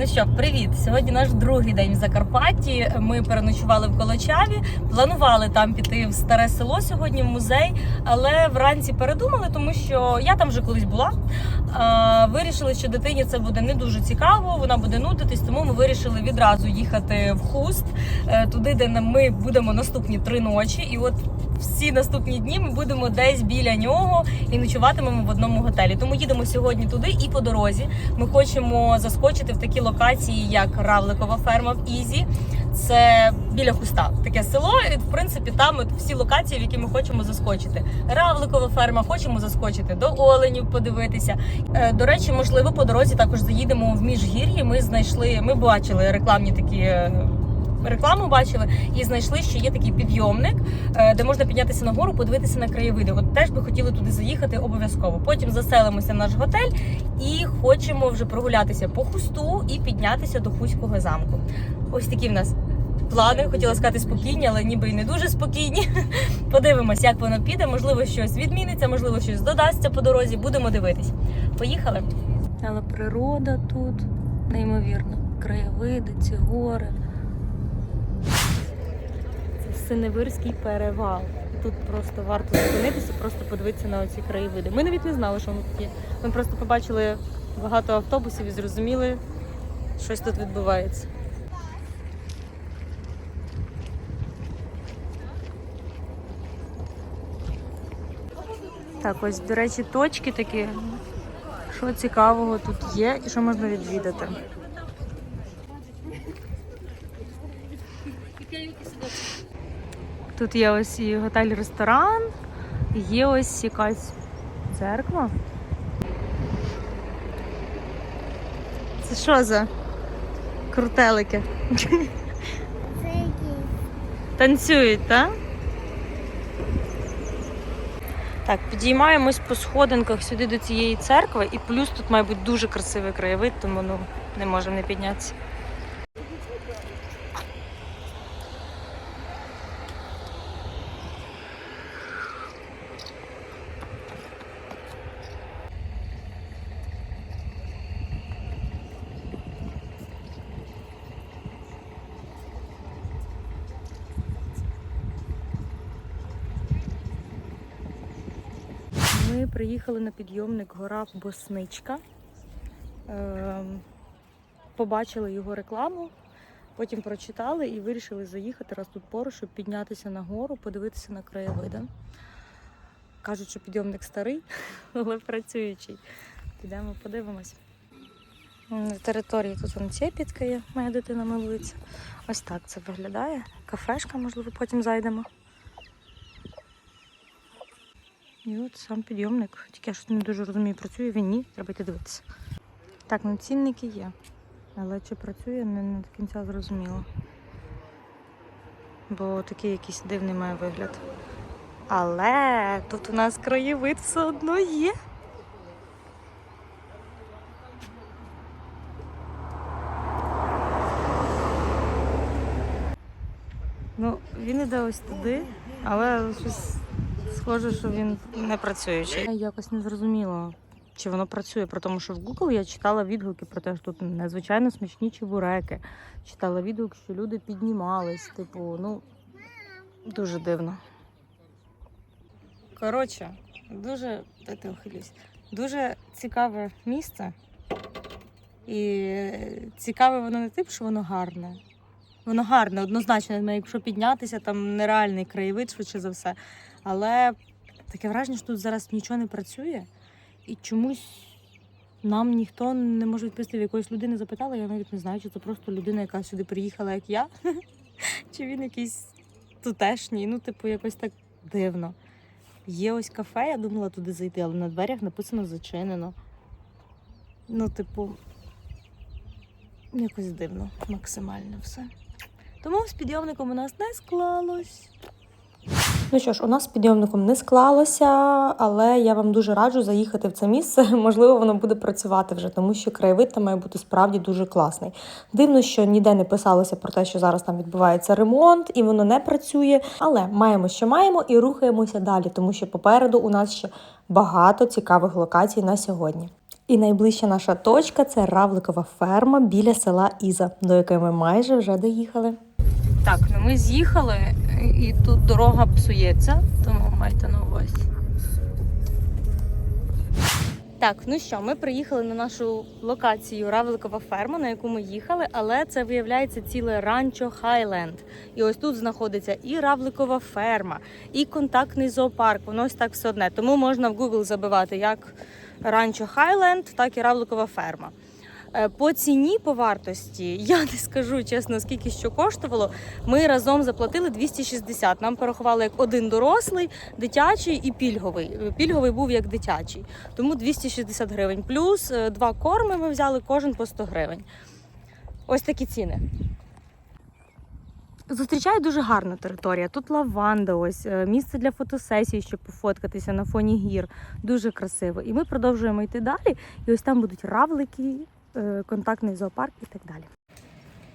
Ну що, привіт! Сьогодні наш другий день в Закарпатті. Ми переночували в Колочаві. Планували там піти в старе село сьогодні в музей, але вранці передумали, тому що я там вже колись була. Вирішили, що дитині це буде не дуже цікаво, вона буде нудитись, тому ми вирішили відразу їхати в хуст, е, туди, де ми будемо наступні три ночі. І от всі наступні дні ми будемо десь біля нього і ночуватимемо в одному готелі. Тому їдемо сьогодні туди і по дорозі. Ми хочемо заскочити в такі локації, як Равликова ферма в Ізі. Це біля хуста таке село. І в принципі там всі локації, в які ми хочемо заскочити. Равликова ферма, хочемо заскочити до оленів, подивитися. Е, До речі, можливо, по дорозі також заїдемо в міжгір'ї. Ми знайшли, ми бачили рекламні такі. Рекламу бачили і знайшли, що є такий підйомник, е, де можна піднятися на гору, подивитися на краєвиди. От теж би хотіли туди заїхати обов'язково. Потім заселимося в наш готель і хочемо вже прогулятися по хусту і піднятися до Хуського замку. Ось такі в нас плани. Хотіла сказати спокійні, але ніби і не дуже спокійні. Подивимось, як воно піде. Можливо, щось відміниться, можливо, щось додасться по дорозі. Будемо дивитись. Поїхали. Але природа тут неймовірна. Краєвиди, ці гори. Синевирський перевал. Тут просто варто зупинитися, просто подивитися на оці краєвиди. Ми навіть не знали, що воно тут є. Ми просто побачили багато автобусів і зрозуміли, щось тут відбувається. Так, ось, до речі, точки такі. Що цікавого тут є і що можна відвідати. Тут є ось і готель-ресторан, є ось якась церква. Це що за крутелики? Це який? Танцюють, так? Так, підіймаємось по сходинках сюди до цієї церкви, і плюс тут має бути дуже красивий краєвид, тому ну, не можемо не піднятися. Ми приїхали на підйомник гора Босничка. Ем, Побачили його рекламу, потім прочитали і вирішили заїхати раз тут поруч, щоб піднятися на гору, подивитися на краєвиди. Кажуть, що підйомник старий, але працюючий. Підемо, подивимось. На території тут вон цепітка є, моя дитина милується. Ось так це виглядає. Кафешка, можливо, потім зайдемо. І от сам підйомник. Тільки я щось не дуже розумію, працює він ні, треба йти дивитися. Так, ну цінники є. Але чи працює, не, до кінця зрозуміло. Бо такий якийсь дивний має вигляд. Але тут у нас краєвид все одно є. Ну, він іде ось туди, але щось схоже, що він не працюючий. Я якось не зрозуміла, чи воно працює, про тому, що в Google я читала відгуки про те, що тут надзвичайно смачні чебуреки. Читала відгук, що люди піднімались. Типу, ну дуже дивно. Коротше, дуже ти ухилюсь. Дуже цікаве місце. І цікаве воно не тим, що воно гарне. Воно гарне, однозначно, якщо піднятися, там нереальний краєвид, швидше за все. Але таке враження, що тут зараз нічого не працює, і чомусь нам ніхто не може відповісти. В якоїсь людини запитала, я навіть не знаю, чи це просто людина, яка сюди приїхала, як я, чи він якийсь тутешній. Ну, типу, якось так дивно. Є ось кафе, я думала туди зайти, але на дверях написано зачинено. Ну, типу, якось дивно, максимально все. Тому з підйомником у нас не склалось. Ну що ж, у нас з підйомником не склалося, але я вам дуже раджу заїхати в це місце. Можливо, воно буде працювати вже, тому що краєвид там має бути справді дуже класний. Дивно, що ніде не писалося про те, що зараз там відбувається ремонт і воно не працює. Але маємо, що маємо, і рухаємося далі, тому що попереду у нас ще багато цікавих локацій на сьогодні. І найближча наша точка це Равликова ферма біля села Іза, до якої ми майже вже доїхали. Так, ну ми з'їхали, і тут дорога псується, тому майте на увазі. Так, ну що, ми приїхали на нашу локацію Равликова ферма, на яку ми їхали, але це виявляється ціле ранчо Хайленд. І ось тут знаходиться і Равликова ферма, і контактний зоопарк. Воно ось так все одне. Тому можна в Google забивати як ранчо Хайленд, так і Равликова ферма. Е, По ціні, по вартості, я не скажу чесно, скільки що коштувало. Ми разом заплатили 260. Нам порахували як один дорослий, дитячий і пільговий. Е, Пільговий був як дитячий, тому 260 гривень. Плюс е, два корми ми взяли кожен по 100 гривень. Ось такі ціни. Зустрічає дуже гарна територія. Тут лаванда, ось місце для фотосесії, щоб пофоткатися на фоні гір. Дуже красиво. І ми продовжуємо йти далі. І ось там будуть равлики, контактний зоопарк і так далі.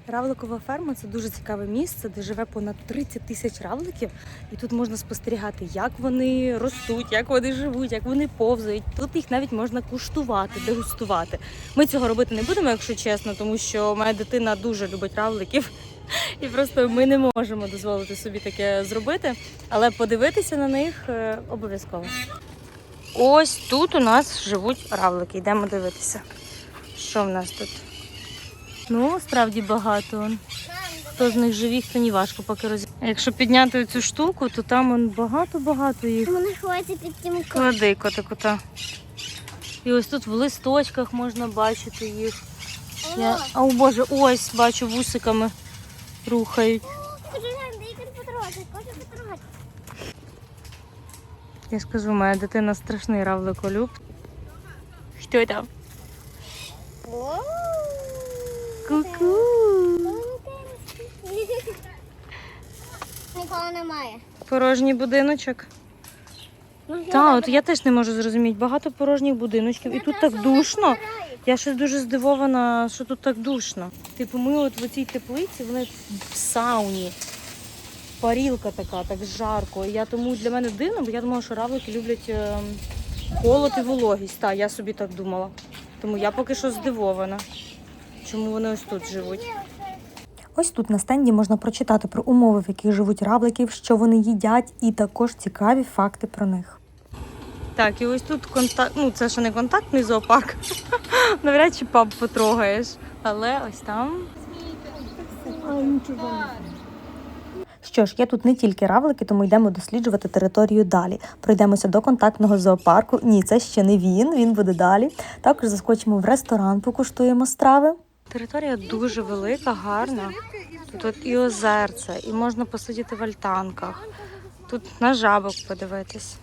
Равликова ферма це дуже цікаве місце, де живе понад 30 тисяч равликів, і тут можна спостерігати, як вони ростуть, як вони живуть, як вони повзають. Тут їх навіть можна куштувати, дегустувати. Ми цього робити не будемо, якщо чесно, тому що моя дитина дуже любить равликів, і просто ми не можемо дозволити собі таке зробити. Але подивитися на них е, обов'язково. Ось тут у нас живуть равлики. Йдемо дивитися. Що в нас тут? Ну, справді багато. Хто з них живі, хто ні важко поки роз... Якщо підняти цю штуку, то там багато-багато їх. Вони ховаються під тим Клади котику та. І ось тут в листочках можна бачити їх. Я... А о Боже, ось бачу вусиками рухають. Я скажу, моя дитина страшний равликолюб. Що там? Ку-ку. Ніколи немає. Порожній будиночок. Так, от я теж не можу зрозуміти. Багато порожніх будиночків. І тут так душно. Я щось дуже здивована, що тут так душно. Типу, ми от в цій теплиці, вони в сауні. Парілка така, так жарко. Я тому для мене дивно, бо я думала, що равлики люблять ем, холод і вологість. Так, я собі так думала. Тому я поки що здивована, чому вони ось тут живуть. Ось тут на стенді можна прочитати про умови, в яких живуть равликів, що вони їдять, і також цікаві факти про них. Так, і ось тут контакт, ну це ще не контактний зоопарк. Навряд чи паб потрогаєш. Але ось там Що ж, є тут не тільки равлики, тому йдемо досліджувати територію далі. Пройдемося до контактного зоопарку. Ні, це ще не він, він буде далі. Також заскочимо в ресторан, покуштуємо страви. територія дуже велика, гарна. Тут от і озерце, і можна посидіти в альтанках. Тут на жабок подивитись.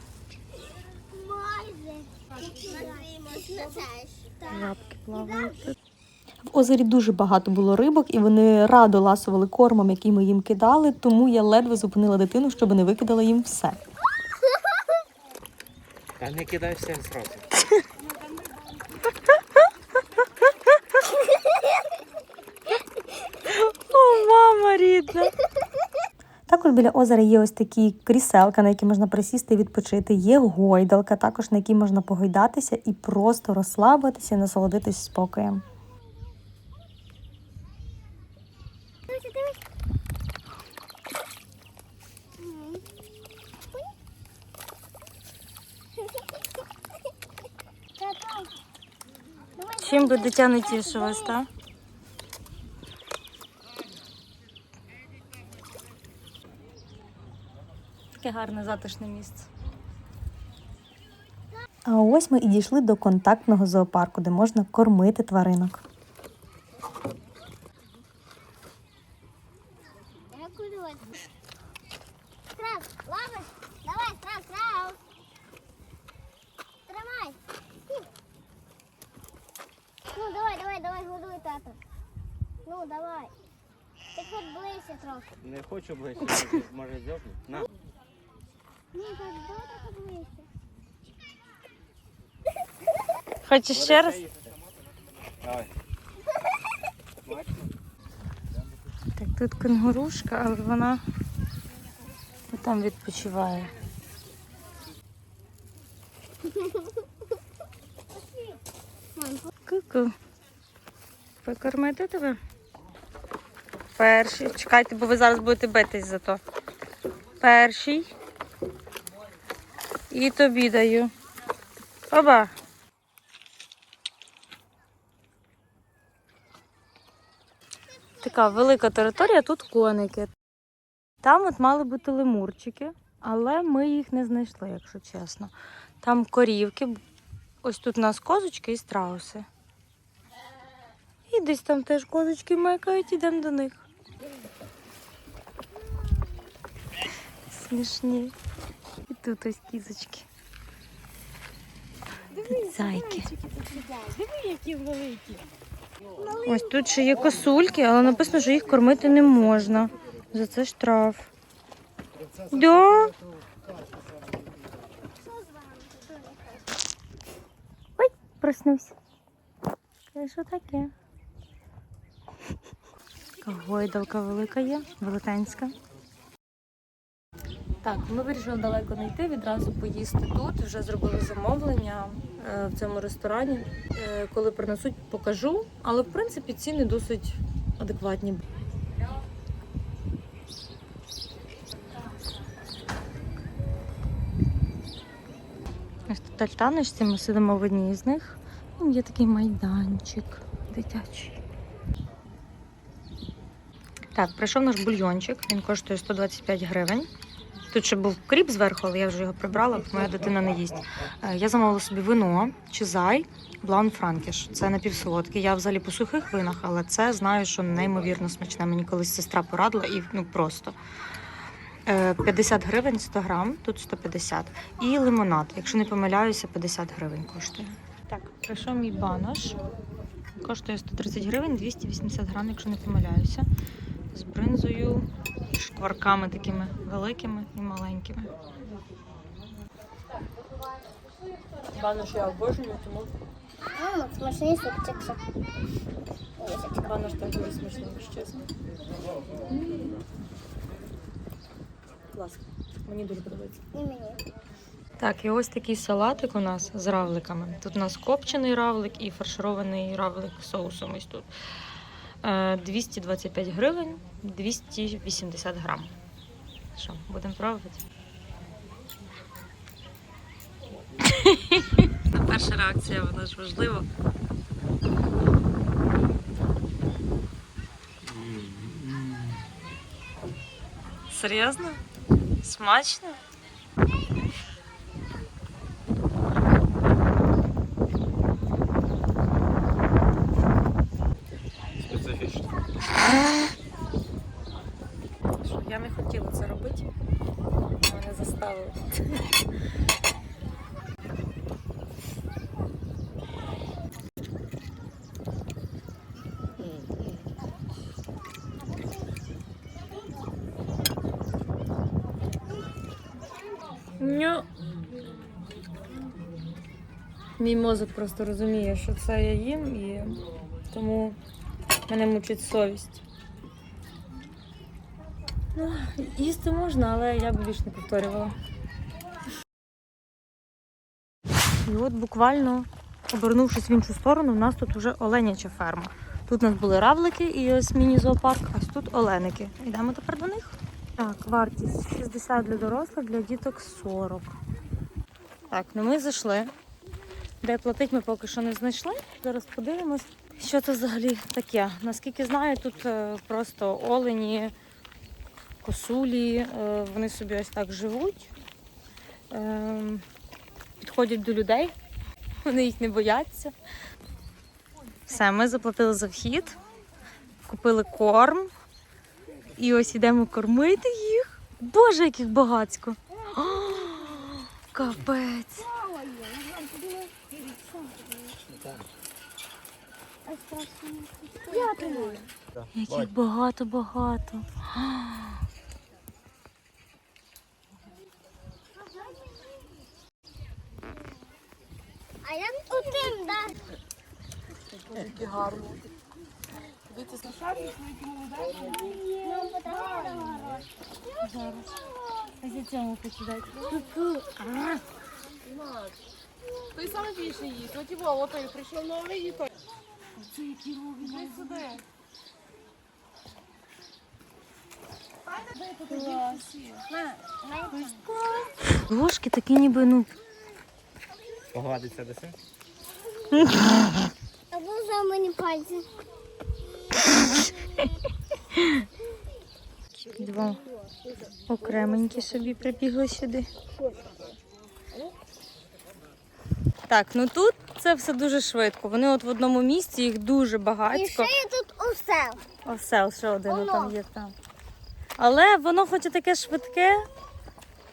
Жабки плавають. В озері дуже багато було рибок, і вони радо ласували кормом, який ми їм кидали, тому я ледве зупинила дитину, щоб не викидала їм все. Та не кидай всім сразу. О, мама рідна! Також біля озера є ось такі кріселка, на які можна присісти і відпочити. Є гойдалка, також на якій можна погойдатися і просто розслабитися, і насолодитись спокоєм. Чим би дитя не тішилось, так? Таке гарне затишне місце. А ось ми і дійшли до контактного зоопарку, де можна кормити тваринок. Я курю. Страус, лапай. Давай, страус, страус. Тримай. Сів. Ну, давай, давай, давай, годуй тато. Ну, давай. Ти хоч ближче трохи. Не хочу ближче, може зьобну. На. Ні, так, давай трохи ближче. Хочеш ще раз? Давай. Так, тут кенгурушка, але вона там відпочиває. Кицьку. Покормити тебе? Перший. Чекайте, бо ви зараз будете битись за то. Перший. І тобі даю. Оба. Така велика територія, тут коники. Там от мали бути лемурчики, але ми їх не знайшли, якщо чесно. Там корівки, ось тут у нас козочки і страуси. І десь там теж козочки мекають, ідемо до них. Смішні. І тут ось кізочки. Тут зайки. Ось тут ще є косульки, але написано, що їх кормити не можна. За це штраф. Да. Ой, проснувся. Що таке? Така гойдалка велика є, велетенська. Так, ми вирішили далеко не йти, відразу поїсти тут. Вже зробили замовлення е, в цьому ресторані. Е, коли принесуть, покажу. Але в принципі ціни досить адекватні. Ось тут ми сидимо в одній з них. Є такий майданчик дитячий. Так, прийшов наш бульйончик. Він коштує 125 гривень. Тут ще був кріп зверху, але я вже його прибрала, бо моя дитина не їсть. Е, Я замовила собі вино, чизай, блан франкіш. Це напівсолодкий. Я взагалі по сухих винах, але це знаю, що неймовірно смачне. Мені колись сестра порадила і ну просто. Е, 50 гривень 100 грам, тут 150. І лимонад, якщо не помиляюся, 50 гривень коштує. Так, прийшов мій банош. Коштує 130 гривень, 280 грам, якщо не помиляюся. З бринзою, шкварками такими великими і маленькими. Банош я обожнюю, тому Мама, смачний супчик. банош там дуже смачний, якщо чесно. Клас. Мені дуже подобається. І мені. Так, і ось такий салатик у нас з равликами. Тут у нас копчений равлик і фарширований равлик соусом ось тут. Е, 225 гривень, 280 грам. Що, будемо пробувати? Перша реакція, вона ж важлива. Серйозно? Смачно? Я не хотіла це робити. Мене заставили. Ню. Мій мозок просто розуміє, що це я їм, і тому мене мучить совість. Ну, їсти можна, але я б більш не повторювала. І от буквально обернувшись в іншу сторону, у нас тут вже оленяча ферма. Тут у нас були равлики і ось міні-зоопарк, а тут оленики. Йдемо тепер до них. Так, вартість 60 для дорослих, для діток 40. Так, ну ми зайшли. Де платить ми поки що не знайшли. Зараз подивимось, що це взагалі таке. Наскільки знаю, тут е, просто олені, косулі, е, вони собі ось так живуть, е, підходять до людей, вони їх не бояться. Все, ми заплатили за вхід, купили корм і ось йдемо кормити їх. Боже, яких багацько! О, капець! Я думаю. Яких багато-багато. А я один, да. Ну, потому Ось цьому хочу дати. Той самий більше їсть. От його, от той прийшов новий і той. Ложки такі ніби, ну, Погладиться даси? Або за мені пальці. два окременькі собі прибігли сюди. Так, ну тут це все дуже швидко. Вони от в одному місці, їх дуже І ще є тут усе. Осел ще один Воно. там є там. Але воно хоч і таке швидке.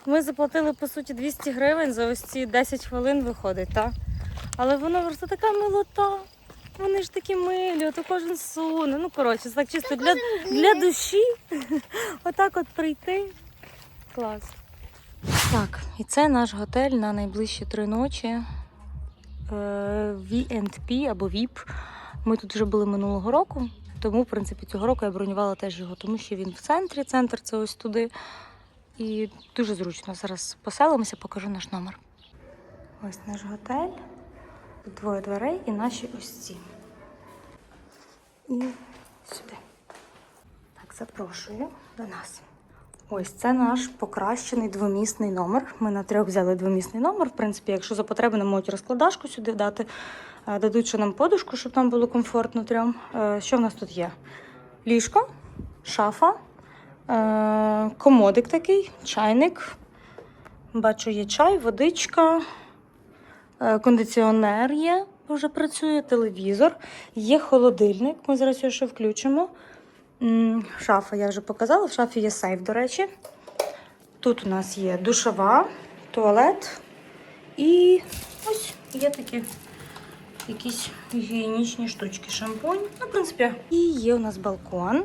Ми заплатили по суті 200 гривень за ось ці 10 хвилин виходить, так? Але воно просто така милота. Вони ж такі милі, ото кожен суне. Ну, коротше, так чисто для, для душі. Отак от прийти. Клас. Так, і це наш готель на найближчі три ночі. Е, V&P або VIP. Ми тут вже були минулого року. Тому, в принципі, цього року я бронювала теж його, тому що він в центрі, центр це ось туди. І дуже зручно. Зараз поселимося, покажу наш номер. Ось наш готель. Двоє дверей і наші ось ці. І сюди. Так, запрошую до нас. Ось це наш покращений двомісний номер. Ми на трьох взяли двомісний номер. В принципі, якщо за потреби нам можуть розкладашку сюди дати, Е, дадуть ще нам подушку, щоб там було комфортно трьом. Е, Що в нас тут є? Ліжко, шафа, е, комодик такий, чайник. Бачу, є чай, водичка, кондиціонер є, вже працює, телевізор, є холодильник. Ми зараз його ще включимо. Шафа я вже показала. В шафі є сейф, до речі. Тут у нас є душова, туалет і ось є такі якісь гігієнічні штучки, шампунь. Ну, в принципі, і є у нас балкон.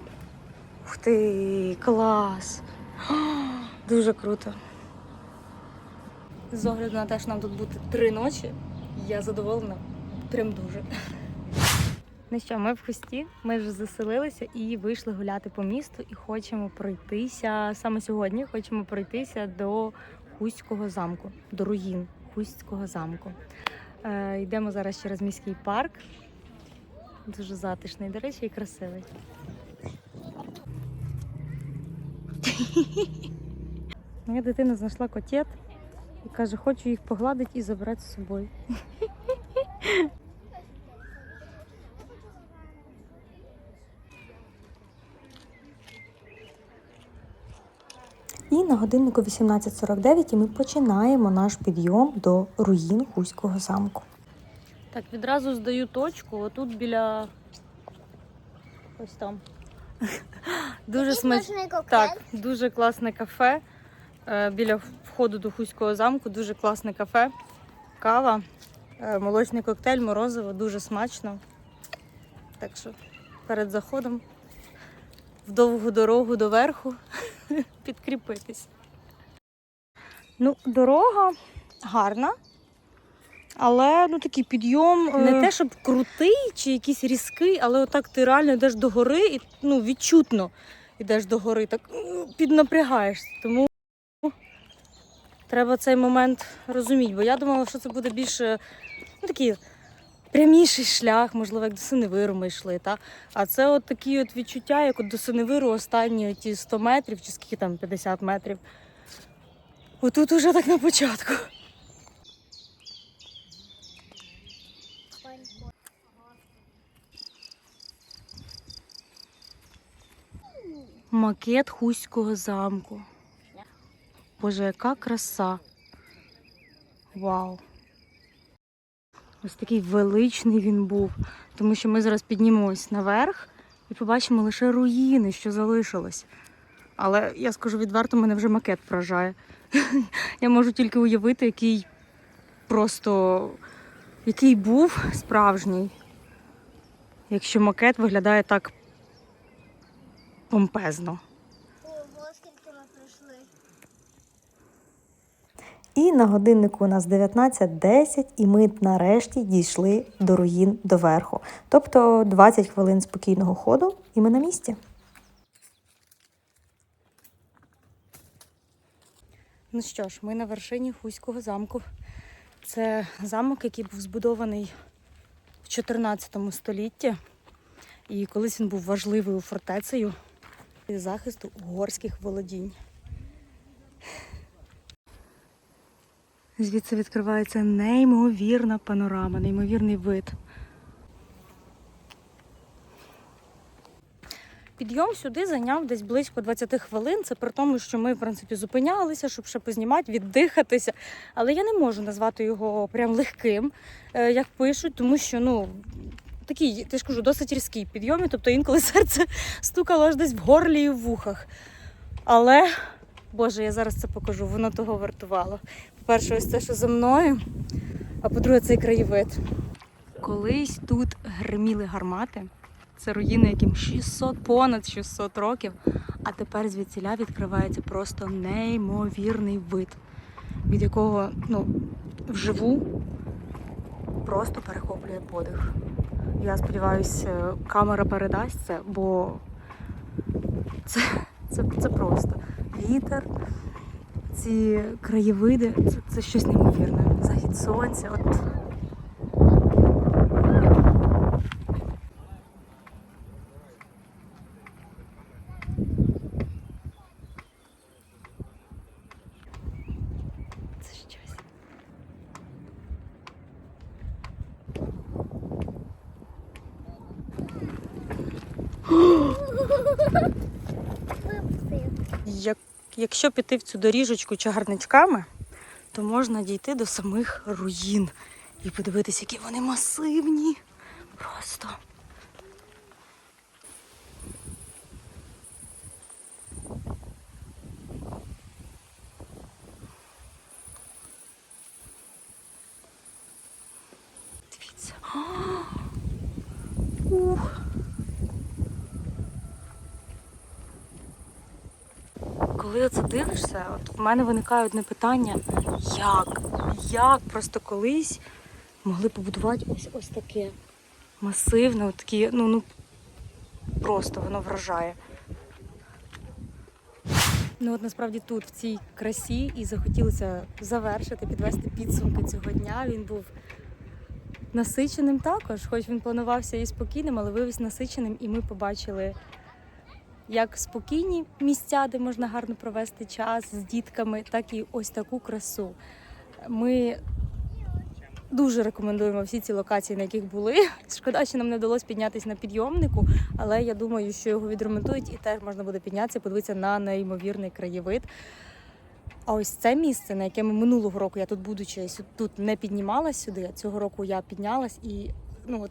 Ух ти, клас! Дуже круто. З огляду на те, що нам тут бути три ночі, я задоволена. Прям дуже. Ну що, ми в хусті, ми вже заселилися і вийшли гуляти по місту і хочемо пройтися. Саме сьогодні хочемо пройтися до Хуського замку, до руїн Хуського замку. Е, йдемо зараз через міський парк. Дуже затишний, до речі, і красивий. Моя дитина знайшла котет і каже, хочу їх погладити і забрати з собою. на годиннику 18.49 і ми починаємо наш підйом до руїн Хуського замку. Так, відразу здаю точку. Отут біля. Ось там. Дуже коктейль. Так, дуже класне кафе. Е, Біля входу до Хуського замку дуже класне кафе. Кава, е, молочний коктейль, морозиво, дуже смачно. Так що перед заходом в довгу дорогу до верху підкріпитись. Ну, дорога гарна. Але ну такий підйом. Не те, щоб крутий чи якийсь різкий, але отак ти реально йдеш до гори і ну, відчутно йдеш до гори, так ну, піднапрягаєшся. Тому треба цей момент розуміти. Бо я думала, що це буде більше ну, такий пряміший шлях, можливо, як до Синевиру ми йшли. Та? А це от такі от відчуття, як от до Синевиру останні ті 100 метрів, чи скільки там 50 метрів. Отут уже так на початку. Макет Хуського замку. Боже, яка краса. Вау. Ось такий величний він був. Тому що ми зараз піднімемось наверх і побачимо лише руїни, що залишилось. Але я скажу відверто, мене вже макет вражає. Я можу тільки уявити, який просто який був справжній. Якщо макет виглядає так помпезно. Ого, скільки ми пройшли. І на годиннику у нас 19.10, і ми нарешті дійшли до руїн до верху. Тобто 20 хвилин спокійного ходу, і ми на місці. Ну що ж, ми на вершині Хуського замку. Це замок, який був збудований в 14 столітті. І колись він був важливою фортецею захисту угорських володінь. Звідси відкривається неймовірна панорама, неймовірний вид. Підйом сюди зайняв десь близько 20 хвилин. Це при тому, що ми, в принципі, зупинялися, щоб ще познімати, віддихатися. Але я не можу назвати його прям легким, е, як пишуть, тому що ну. Такий, ти ж кажу, досить різкий підйом, тобто інколи серце стукало аж десь в горлі і в вухах. Але, Боже, я зараз це покажу, воно того вартувало. По-перше, ось це, що за мною, а по-друге, цей краєвид. Колись тут гриміли гармати. Це руїни, яким 600, понад 600 років. А тепер звідсіля відкривається просто неймовірний вид, від якого ну, вживу просто перехоплює подих. Я сподіваюся, камера передасть це, бо це, це, це просто вітер, ці краєвиди, це, це щось неймовірне. Захід сонця. От Це щось. Випустив. Як, якщо піти в цю доріжечку чагарничками, то можна дійти до самих руїн і подивитися, які вони масивні. Просто. Дивіться. Ух. Коли оце дивишся, от в мене виникає одне питання: як? Як просто колись могли побудувати ось ось таке масивне, от ну, ну просто воно вражає. Ну от насправді тут, в цій красі, і захотілося завершити, підвести підсумки цього дня. Він був насиченим також, хоч він планувався і спокійним, але вивіз насиченим, і ми побачили як спокійні місця, де можна гарно провести час з дітками, так і ось таку красу. Ми дуже рекомендуємо всі ці локації, на яких були. Шкода, що нам не вдалося піднятися на підйомнику, але я думаю, що його відремонтують і теж можна буде піднятися, подивитися на неймовірний краєвид. А ось це місце, на яке ми минулого року я тут, будучи тут не піднімалась сюди, цього року я піднялась і ну от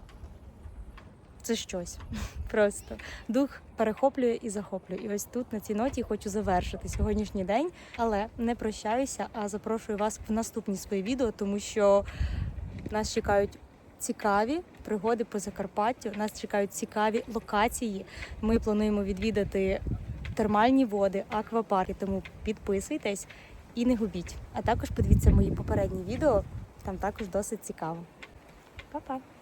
це щось. Просто дух перехоплює і захоплює. І ось тут на цій ноті хочу завершити сьогоднішній день, але не прощаюся, а запрошую вас в наступні свої відео, тому що нас чекають цікаві пригоди по Закарпаттю. Нас чекають цікаві локації. Ми плануємо відвідати термальні води, аквапарки. Тому підписуйтесь і не губіть. А також подивіться мої попередні відео. Там також досить цікаво. Па-па!